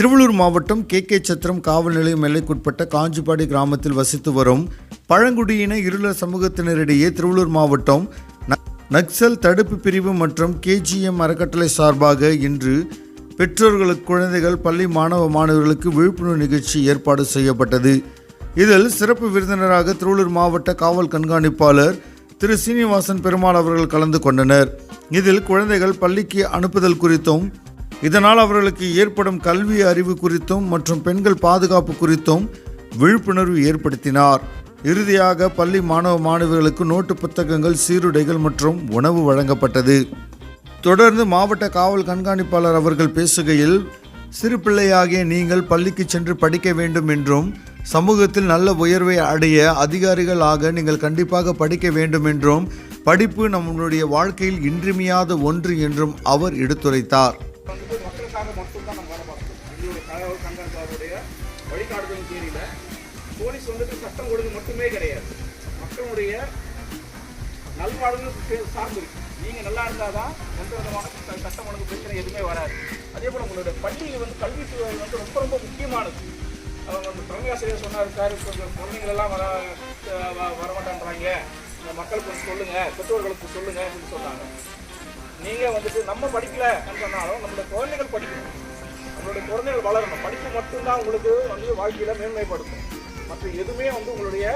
திருவள்ளூர் மாவட்டம் K K சத்திரம் காவல் நிலையம் எல்லைக்குட்பட்ட காஞ்சிப்பாடி கிராமத்தில் வசித்து வரும் பழங்குடியின இருள சமூகத்தினரிடையே திருவள்ளூர் மாவட்டம் நக்சல் தடுப்பு பிரிவு மற்றும் கேஜிஎம் அறக்கட்டளை சார்பாக இன்று பெற்றோர்களுக்கு குழந்தைகள் பள்ளி மாணவ மாணவர்களுக்கு விழிப்புணர்வு நிகழ்ச்சி ஏற்பாடு செய்யப்பட்டது. இதில் சிறப்பு விருந்தினராக திருவள்ளூர் மாவட்ட காவல் கண்காணிப்பாளர் திரு. சீனிவாசன் பெருமாள் அவர்கள் கலந்து கொண்டனர். இதில் குழந்தைகள் பள்ளிக்கு அனுப்புதல் குறித்தும் இதனால் அவர்களுக்கு ஏற்படும் கல்வி அறிவு குறித்தும் மற்றும் பெண்கள் பாதுகாப்பு குறித்தும் விழிப்புணர்வு ஏற்படுத்தினார். இறுதியாக பள்ளி மாணவ மாணவிகளுக்கு நோட்டு புத்தகங்கள் சீருடைகள் மற்றும் உணவு வழங்கப்பட்டது. தொடர்ந்து மாவட்ட காவல் கண்காணிப்பாளர் அவர்கள் பேசுகையில் சிறு பிள்ளையாகிய நீங்கள் பள்ளிக்கு சென்று படிக்க வேண்டும் என்றும் சமூகத்தில் நல்ல உயர்வை அடைய அதிகாரிகள் ஆக நீங்கள் கண்டிப்பாக படிக்க வேண்டும் என்றும் படிப்பு நம்மளுடைய வாழ்க்கையில் இன்றியமையாத ஒன்று என்றும் அவர் எடுத்துரைத்தார் வந்து மக்களுக்காக மட்டும்தான் நம்ம வேலை பார்க்கணும் எங்களுடைய காவல் கண்காணிப்பாளருடைய வழிகாட்டுதல் தெரியல போலீஸ் வந்துட்டு சட்டம் ஒழுங்கு மட்டுமே கிடையாது. மக்களுடைய நல்வாழ்வு சார்ந்து இருக்கு நீங்கள் நல்லா இருந்தால் தான் எந்த விதமான சட்டம் ஒழுங்கு பிரச்சனை எதுவுமே வராது. அதே போல் உங்களுடைய பள்ளியில் வந்து கல்வித்துறை வந்து ரொம்ப ரொம்ப முக்கியமானது. அவங்க வந்து தலைமை ஆசிரியர் சொன்னார் சார் இப்போ குழந்தைங்களெல்லாம் வர அஹ் வரமாட்டேன்றாங்க இந்த மக்களுக்கு சொல்லுங்கள் பெற்றோர்களுக்கு சொல்லுங்கள் அப்படின்னு சொன்னாங்க. நீங்கள் வந்துட்டு நம்ம படிக்கலை சொன்னாலும் நம்மளுடைய குழந்தைகள் படிக்கணும் நம்மளுடைய குழந்தைகள் வளரணும். படிப்பு மட்டும்தான் உங்களுக்கு வந்து வாழ்க்கையில மேன்மைப்படுத்தும். மற்ற எதுவுமே வந்து உங்களுடைய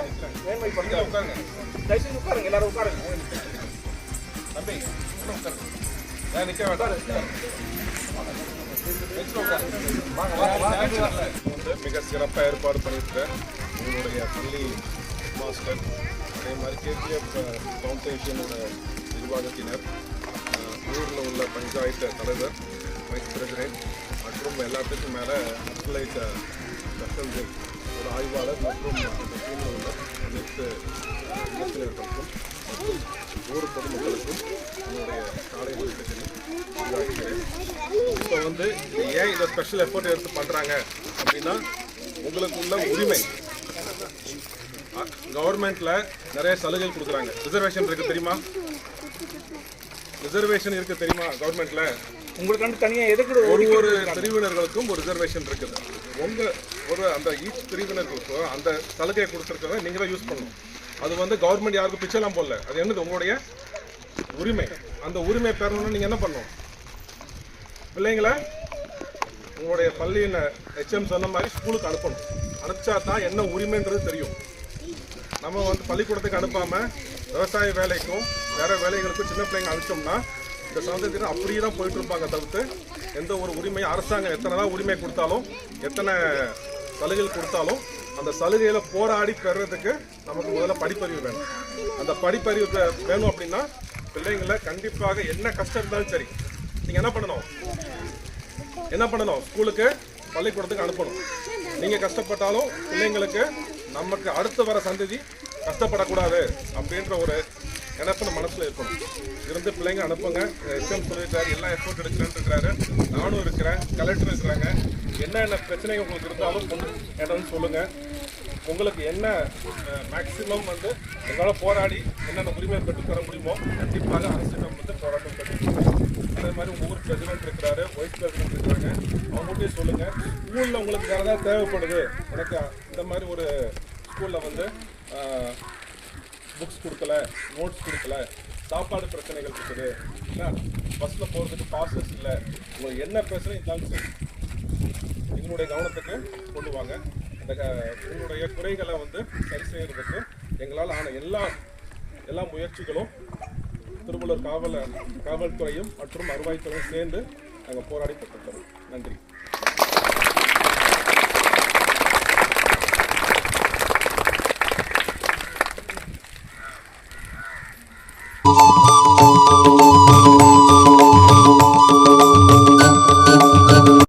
மேன்மைப்படுத்த உட்காருங்க தயவுசெய்து உட்காருங்க எல்லாரும் உட்காருங்க. தம்பி உட்காருங்க. வேண்டாம். வந்து மிக சிறப்பாக ஏற்பாடு பண்ணியிருக்கேன் உங்களுடைய பள்ளி மாஸ்டர் அதே மாதிரி கேஜிஎஃப் ஃபவுண்டேஷனோட நிர்வாகத்தினர் ஊரில் உள்ள பஞ்சாயத்து தலைவர் வைஸ் பிரசிடென்ட் மற்றும் எல்லாத்துக்கும் மேலே அப்ளைட் கஸ்டம்ஸ் ஒரு ஆய்வாளர் மற்றும் அந்த டீமில் உள்ள அனைத்து அஹ், மற்றும் ஊர் பொதுமக்களுக்கும் என்னுடைய காலை வணக்கத்தினை உருவாக்குகிறேன் இப்போ வந்து இது ஏன் இதை ஸ்பெஷல் எஃபோர்ட் எடுத்து பண்ணுறாங்க அப்படின்னா உங்களுக்கு உள்ள உரிமை. கவர்மெண்ட்ல நிறைய சலுகை கொடுக்குறாங்க. ரிசர்வேஷன் இருக்கு தெரியுமா? ரிசர்வேஷன் இருக்கு தெரியுமா கவர்மெண்ட்ல உங்களுக்கு வந்து தனியாக எதுக்கு ஒரு ஒரு பிரிவினர்களுக்கும் ஒரு ரிசர்வேஷன் இருக்குது. உங்க ஒரு அந்த ஈச் பிரிவினர்களுக்கும் அந்த சலுகையை கொடுத்துருக்கத நீங்க தான் யூஸ் பண்ணணும். அது வந்து கவர்மெண்ட் யாருக்கும் பிச்சைலாம் போடல. அது என்னது? உங்களுடைய உரிமை. அந்த உரிமை பெறணும்னு நீங்க என்ன பண்ணணும்? பிள்ளைங்களை உங்களுடைய பள்ளியில் ஹெச்எம் சொன்ன மாதிரி ஸ்கூலுக்கு அனுப்பணும். அனுப்பிச்சா தான் என்ன உரிமைன்றது தெரியும். நம்ம வந்து பள்ளிக்கூடத்துக்கு அனுப்பாம விவசாய வேலைக்கும் வேற வேலைகளுக்கும் சின்ன பிள்ளைங்க அனுப்பிச்சோம்னா இந்த சுதந்திரத்தினர் அப்படியே தான் போயிட்டு இருப்பாங்க தவிர்த்து எந்த ஒரு உரிமையும் அரசாங்கம் எத்தனை தான் உரிமை கொடுத்தாலும் எத்தனை சலுகைகள் கொடுத்தாலும் அந்த சலுகையில போராடி பெறுறதுக்கு நமக்கு முதல்ல படிப்பறிவு வேணும். அந்த படிப்பறிவு வேணும் அப்படின்னா பிள்ளைங்களை கண்டிப்பாக என்ன கஷ்டம் இருந்தாலும் சரி நீங்க என்ன பண்ணணும்? என்ன பண்ணணும்? ஸ்கூலுக்கு பள்ளிக்கூடத்துக்கு அனுப்பணும். நீங்க கஷ்டப்பட்டாலும் பிள்ளைங்களுக்கு நமக்கு அடுத்து வர சந்ததி கஷ்டப்படக்கூடாது அப்படின்ற ஒரு நினப்பு மனசில் இருக்கணும். இருந்து பிள்ளைங்க அனுப்புங்க. எஸ்எம் சொல்லியிருக்காரு எல்லாம் எஃபோர்ட் எடுக்கிறேன்னு இருக்கிறாரு நானும் இருக்கிறேன் கலெக்டர் இருக்கிறாங்க. என்னென்ன பிரச்சனைகள் உங்களுக்கு இருந்தாலும் கொண்டு என்கிட்ட வந்து உங்களுக்கு என்ன மேக்சிமம் வந்து எங்களால் போராடி என்னென்ன உரிமை பெற்றுத்தர முடியுமோ கண்டிப்பாக அரசிடம் வந்து போராட்டம் பெற்று அதே மாதிரி உங்கள் ஊர் பிரசிடென்ட் இருக்கிறாரு வைஸ் பிரசிடென்ட் இருக்கிறாங்க. அவங்ககிட்டயும் சொல்லுங்கள் ஸ்கூலில் உங்களுக்கு வேறு ஏதாவது தேவைப்படுது? எனக்கு இந்த மாதிரி ஒரு ஸ்கூலில் வந்து புக்ஸ் கொடுக்கல நோட்ஸ் கொடுக்கல சாப்பாடு பிரச்சனைகள் இருக்குது. என்ன பஸ்ஸில் போகிறதுக்கு பாசஸ் இல்லை. உங்களுக்கு என்ன பிரச்சனை இருந்தாலும் சரி. எங்களுடைய கவனத்துக்கு கொண்டு வாங்க. அந்த க- உங்களுடைய குறைகளை வந்து சரி செய்கிறதுக்கு எங்களால் ஆன எல்லா எல்லா முயற்சிகளும் திருவள்ளூர் காவல் காவல்துறையும் மற்றும் வருவாய்த்துறையும் சேர்ந்து நாங்கள் போராடி பெற்றுக்கிறோம். நன்றி.